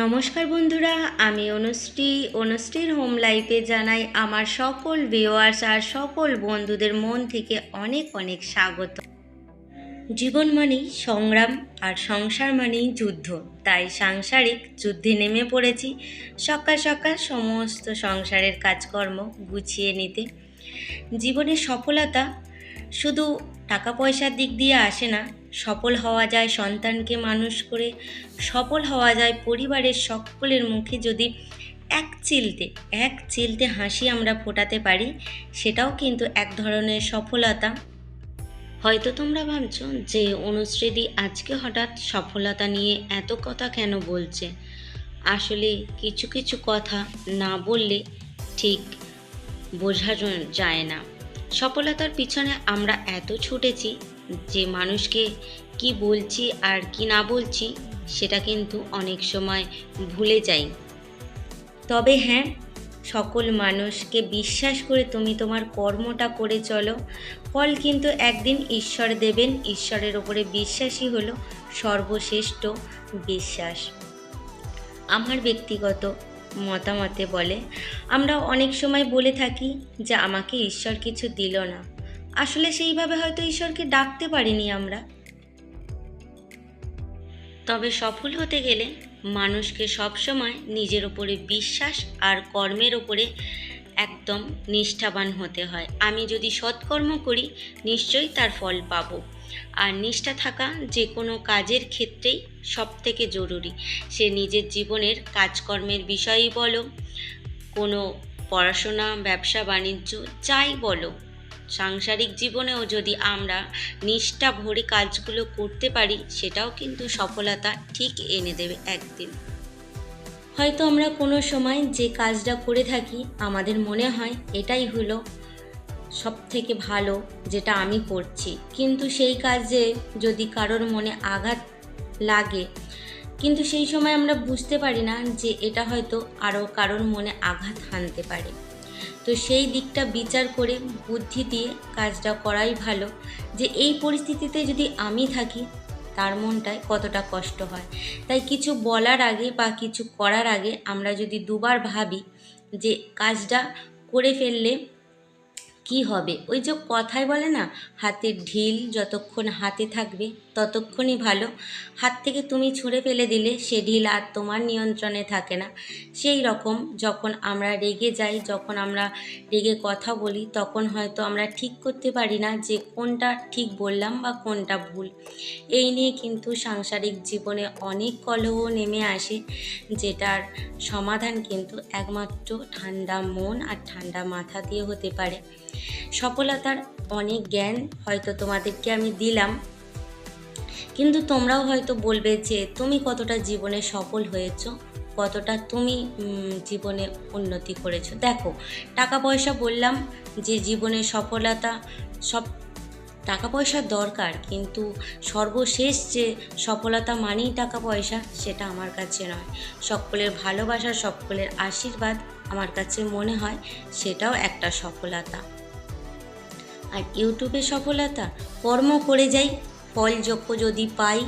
নমস্কার বন্ধুরা, আমি অনুশ্রী। অনুশ্রীর হোম লাইফে জানাই আমার সকল ভিউয়ার্স আর সকল বন্ধুদের মন থেকে অনেক অনেক স্বাগত। জীবন মানেই সংগ্রাম আর সংসার মানেই যুদ্ধ। তাই সাংসারিক যুদ্ধে নেমে পড়েছি সকাল সকাল সমস্ত সংসারের কাজকর্ম গুছিয়ে নিতে। জীবনের সফলতা শুধু টাকা পয়সার দিক দিয়ে আসে না সফল হওয়া যায় সন্তানকে মানুষ করে, সফল হওয়া যায় পরিবারের সকলের মুখে যদি এক চিলতে এক চিলতে হাসি আমরা ফোটাতে পারি, সেটাও কিন্তু এক ধরনের সফলতা। হয়তো তোমরা ভাবছ যে অনুশ্রীদি আজকে হঠাৎ সফলতা নিয়ে এত কথা কেন বলছে? আসলে কিছু কিছু কথা না বললে ঠিক বোঝা যায় না। সফলতার পিছনে আমরা এত ছুটেছি যে মানুষকে কি বলছি আর কি না বলছি, সেটা কিন্তু অনেক সময় ভুলে যাই। তবে হ্যাঁ সকল মানুষকে বিশ্বাস করে তুমি তোমার কর্মটা করে চলো। ফল কিন্তু একদিন ঈশ্বর দেবেন, ঈশ্বরের ওপরে বিশ্বাসই হলো সর্বশ্রেষ্ঠ বিশ্বাস। আমার ব্যক্তিগত মতামতে বলে, আমরা অনেক সময় বলে থাকি যে আমাকে ঈশ্বর কিছু দিল না। আসলে সেইভাবে হয়তো ঈশ্বরকে ডাকতে পারিনি আমরা। তবে সফল হতে গেলে মানুষকে সবসময় নিজের ওপরে বিশ্বাস আর কর্মের ওপরে একদম নিষ্ঠাবান হতে হয়। আমি যদি সৎকর্ম করি, নিশ্চয়ই তার ফল পাবো। আর নিষ্ঠা থাকা যে কোনো কাজের ক্ষেত্রেই সব থেকে জরুরি। সে নিজের জীবনের কাজকর্মের বিষয়ই বলো, কোনো পড়াশোনা, ব্যবসা, বাণিজ্য, যাই বলো সাংসারিক জীবনেও যদি আমরা নিষ্ঠা ভরে কাজগুলো করতে পারি, সেটাও কিন্তু সফলতা ঠিক এনে দেবে একদিন। হয়তো আমরা কোনো সময় যে কাজটা করে থাকি, আমাদের মনে হয় এটাই হলো সব থেকে ভালো যেটা আমি করছি। কিন্তু সেই কাজে যদি কারোর মনে আঘাত লাগে, কিন্তু সেই সময় আমরা বুঝতে পারি না যে এটা হয়তো আরও কারোর মনে আঘাত হানতে পারে। তো সেই দিকটা বিচার করে, বুদ্ধি দিয়ে কাজটা করাই ভালো। যে এই পরিস্থিতিতে যদি আমি থাকি, তার মনটায় কতটা কষ্ট হয়। তাই কিছু বলার আগে বা কিছু করার আগে আমরা যদি দুবার ভাবি যে কাজটা করে ফেললে কি হবে? ওই যে কথায় বলে না, হাতের ঢিল যতক্ষণ হাতে থাকবে ততক্ষণই ভালো। হাত থেকে তুমি ছুঁড়ে ফেলে দিলে সে ঢিল আর তোমার নিয়ন্ত্রণে থাকে না। সেই রকম যখন আমরা রেগে যাই, যখন আমরা রেগে কথা বলি, তখন হয়তো আমরা ঠিক করতে পারি না যে কোনটা ঠিক বললাম বা কোনটা ভুল। এই নিয়ে কিন্তু সাংসারিক জীবনে অনেক কলহ নেমে আসে, যেটার সমাধান কিন্তু একমাত্র ঠান্ডা মন আর ঠান্ডা মাথা দিয়ে হতে পারে। সফলতার অনেক জ্ঞান হয়তো তোমাদেরকে আমি দিলাম। কিন্তু তোমরাও হয়তো বলবে যে তুমি কতটা জীবনে সফল হয়েছো, কতটা তুমি জীবনে উন্নতি করেছ। দেখো, টাকা পয়সা বললাম যে জীবনে সফলতা সব, টাকা পয়সার দরকার, কিন্তু সর্বশেষ যে সফলতা মানেই টাকা পয়সা, সেটা আমার কাছে নয়। সকলের ভালোবাসা, সকলের আশীর্বাদ আমার কাছে মনে হয়, সেটাও একটা সফলতা। আর ইউটিউবে সফলতা, কর্ম করে যাই ফলযোগ্য যদি পাই,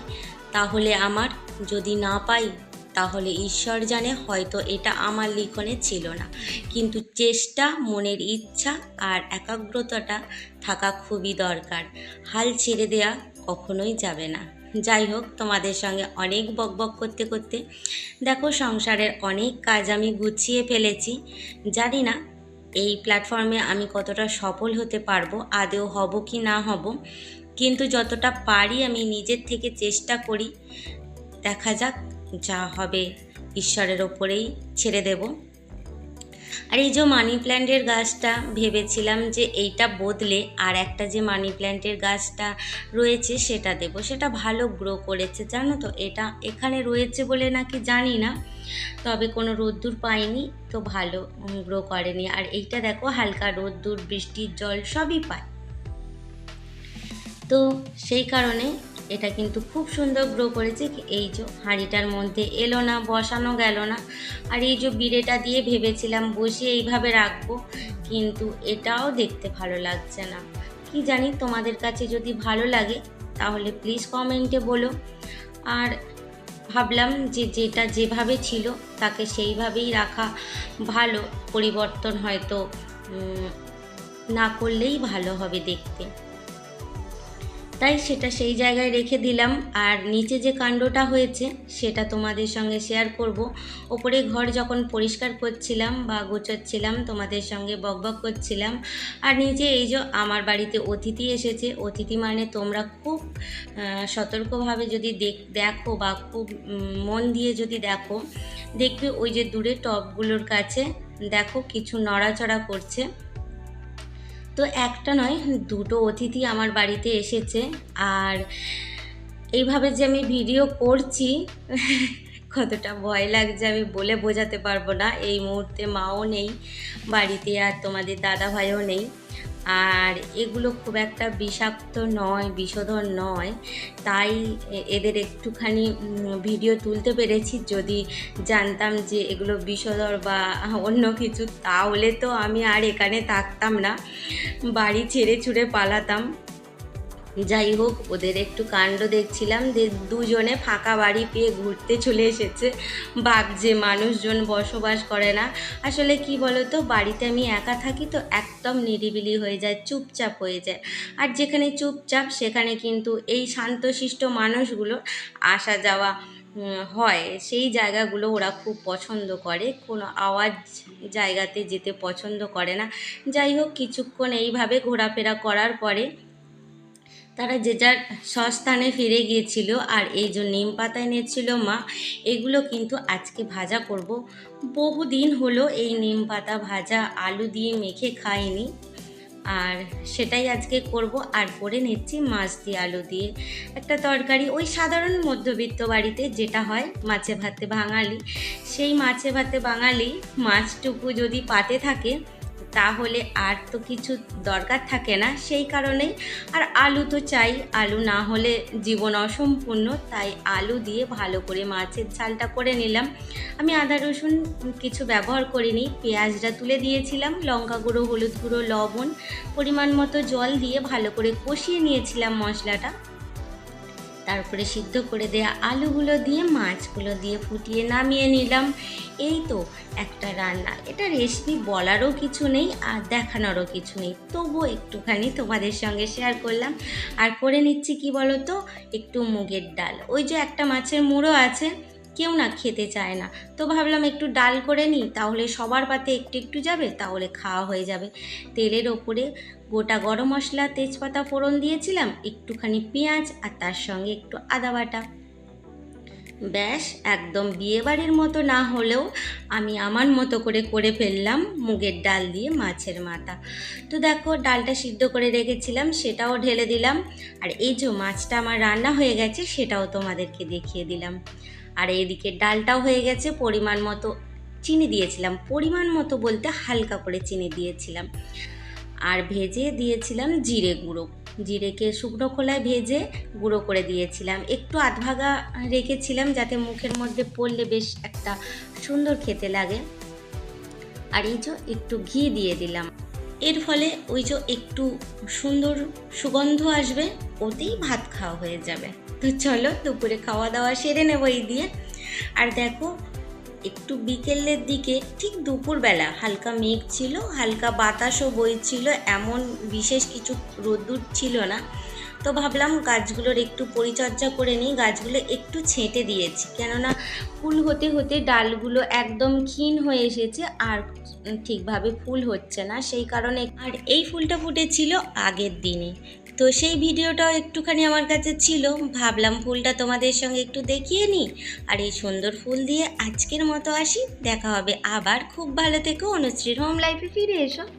তাহলে আমার, যদি না পাই, তাহলে ঈশ্বর জানে হয়তো এটা আমার লিখনে ছিল না। কিন্তু চেষ্টা, মনের ইচ্ছা আর একাগ্রতাটা থাকা খুবই দরকার। হাল ছেড়ে দেয়া কখনোই যাবে না। যাই হোক, তোমাদের সঙ্গে অনেক বকবক করতে করতে, দেখো সংসারের অনেক কাজ আমি গুছিয়ে ফেলেছি। জানি না এই প্ল্যাটফর্মে আমি কতটা সফল হতে পারব আদেও হব কি না হব, কিন্তু যতটা পারি আমি নিজের থেকে চেষ্টা করি। দেখা যাক যা হবে, ঈশ্বরের ওপরেই ছেড়ে দেব। আর এই যে মানি প্ল্যান্টের গাছটা ভেবেছিলাম যে এইটা বদলে আর একটা যে মানি প্ল্যান্টের গাছটা রয়েছে সেটা দেব। সেটা ভালো গ্রো করেছে, জানো তো? এটা এখানে রয়েছে বলে নাকি জানি না, তবে কোনো রোদ্দুর পাইনি তো ভালো গ্রো করেনি। আর এইটা দেখো, হালকা রোদ্দুর, বৃষ্টির জল সবই পায়। তো সেই কারণে এটা কিন্তু খুব সুন্দর গ্রো করেছে। এই যে হাঁড়িটার মধ্যে এলো না, বসানো গেল না। আর এই যে বিড়েটা দিয়ে ভেবেছিলাম বসিয়ে এইভাবে রাখব, কিন্তু এটাও দেখতে ভালো লাগছে না। কি জানি তোমাদের কাছে যদি ভালো লাগে, তাহলে প্লিজ কমেন্টে বলো। আর ভাবলাম যে যেটা যেভাবে ছিল, তাকে সেইভাবেই রাখা ভালো। পরিবর্তন হয়তো না করলেই ভালো হবে দেখতে। তাই সেটা সেই জায়গায় রেখে দিলাম। আর নিচে যে কাণ্ডটা হয়েছে, সেটা তোমাদের সঙ্গে শেয়ার করব। ওপরে ঘর যখন পরিষ্কার করছিলাম বা গোছাচ্ছিলাম, তোমাদের সঙ্গে বকবক করছিলাম। আর নিচে এই যে আমার বাড়িতে অতিথি এসেছে। অতিথি মানে তোমরা খুব সতর্কভাবে যদি দেখ- বা খুব মন দিয়ে যদি দেখো, দেখবে ওই যে দূরে টবগুলোর কাছে, দেখো কিছু নড়াচড়া করছে। তো একটা নয়, দুটো অতিথি আমার বাড়িতে এসেছে। আর এইভাবে যে আমি ভিডিও করছি, কতটা ভয় লাগছে আমি বলে বোঝাতে পারব না। এই মুহূর্তে মাও নেই, বাড়িতে আর তোমাদের দাদা ভাইও নেই। আর এগুলো খুব একটা বিষাক্ত নয় বিষধর নয়। তাই এদের একটুখানি ভিডিও তুলতে পেরেছি। যদি জানতাম যে এগুলো বিষধর বা অন্য কিছু, তাহলে তো আমি আর এখানে থাকতাম না। বাড়ি ছেড়ে ছুড়ে পালাতাম। যাই হোক, ওদের একটু কাণ্ড দেখছিলাম যে দুজনে ফাঁকা বাড়ি পেয়ে ঘুরতে চলে এসেছে। ভাবছে মানুষজন বসবাস করে না। আসলে কি বলতো, বাড়িতে আমি একা থাকি তো একদম নিরিবিলি হয়ে যায়, চুপচাপ হয়ে যায়। আর যেখানে চুপচাপ, সেখানে কিন্তু এই শান্তশিষ্ট মানুষগুলো আসা যাওয়া হয়। সেই জায়গাগুলো ওরা খুব পছন্দ করে। কোনো আওয়াজ জায়গাতে যেতে পছন্দ করে না। যাই হোক, কিছুক্ষণ এইভাবে ঘোরাফেরা করার পরে তারা যে যার স্বস্থানে ফিরে গিয়েছিল আর এই যে নিম পাতা এনেছিল মা, এগুলো কিন্তু আজকে ভাজা করব। বহুদিন হলো এই নিম পাতা ভাজা আলু দিয়ে মেখে খাইনি আর সেটাই আজকে করব আর করে নিচ্ছি মাছ দিয়ে আলু দিয়ে। একটা তরকারি ওই সাধারণ মধ্যবিত্ত বাড়িতে যেটা হয় মাছে ভাতে বাঙালি, সেই মাছে ভাতে বাঙালি মাছটুকু যদি পাতে থাকে তাহলে আর তো কিছু দরকার থাকে না সেই কারণেই। আর আলু তো চাই, আলু না হলে জীবন অসম্পূর্ণ, তাই আলু দিয়ে ভালো করে মাছের ঝালটা করে নিলাম। আমি আদা, রসুন কিছু ব্যবহার করিনি, পেঁয়াজটা তুলে দিয়েছিলাম, লঙ্কা গুঁড়ো, হলুদ গুঁড়ো, লবণ, পরিমাণ মতো জল দিয়ে ভালো করে কষিয়ে নিয়েছিলাম মশলাটা। তারপরে সিদ্ধ করে দেয়া আলুগুলো দিয়ে, মাছগুলো দিয়ে ফুটিয়ে নামিয়ে নিলাম। এই তো একটা রান্না। এটা রেসিপি বলারও কিছু নেই আর দেখানোরও কিছু নেই। তবুও একটুখানি তোমাদের সঙ্গে শেয়ার করলাম। আর করে নিচ্ছি কি বলো তো একটু মুগের ডাল। ওই যে একটা মাছের মুড়ো আছে কেউ না খেতে চায় না। তো ভাবলাম একটু ডাল করে নিই, তাহলে সবার পাতে একটু একটু যাবে, তাহলে খাওয়া হয়ে যাবে। তেলের ওপরে গোটা গরম মশলা তেজপাতা ফোড়ন দিয়েছিলাম, একটুখানি পেঁয়াজ আর তার সঙ্গে একটু আদা বাটা। ব্যাস, একদম বিয়েবাড়ির মতো না হলেও আমি আমার মতো করে করে ফেললাম মুগের ডাল দিয়ে মাছের মাথা। তো দেখো, ডালটা সিদ্ধ করে রেখেছিলাম, সেটাও ঢেলে দিলাম। আর এই যে মাছটা আমার রান্না হয়ে গেছে, সেটাও তোমাদেরকে দেখিয়ে দিলাম। আর এদিকে ডালটাও হয়ে গেছে, পরিমাণ মতো চিনি দিয়েছিলাম। পরিমাণ মতো বলতে হালকা করে চিনি দিয়েছিলাম। আর ভেজে দিয়েছিলাম জিরে গুঁড়ো। জিরেকে শুকনো খোলায় ভেজে গুঁড়ো করে দিয়েছিলাম। একটু আধভাগা রেখেছিলাম যাতে মুখের মধ্যে পড়লে বেশ একটা সুন্দর খেতে লাগে। আর এই যে একটু ঘি দিয়ে দিলাম। এর ফলে ওই যে একটু সুন্দর সুগন্ধ আসবে, ওতেই ভাত খাওয়া হয়ে যাবে। তো চলো দুপুরে খাওয়া দাওয়া সেরে নেব এই দিয়ে। আর দেখো, একটু বিকেলের দিকে, ঠিক দুপুরবেলা হালকা মেঘ ছিল, হালকা বাতাসও বইছিল, এমন বিশেষ কিছু রোদ্দুর ছিল না। তো ভাবলাম গাছগুলোর একটু পরিচর্যা করে নিই, গাছগুলো একটু ছেঁটে দিয়েছি। কেননা ফুল হতে হতে ডালগুলো একদম ক্ষীণ হয়ে এসেছে, আর ঠিকভাবে ফুল হচ্ছে না, সেই কারণে। আর এই ফুলটা ফুটেছিল আগের দিনে তো সেই ভিডিওটাও একটুখানি আমার কাছে ছিল। ভাবলাম ফুলটা তোমাদের সঙ্গে একটু দেখিয়ে নিই। আর এই সুন্দর ফুল দিয়ে আজকের মতো আসি। দেখা হবে আবার। খুব ভালো থেকো। অনুশ্রীর হোম লাইফে ফিরে এসো।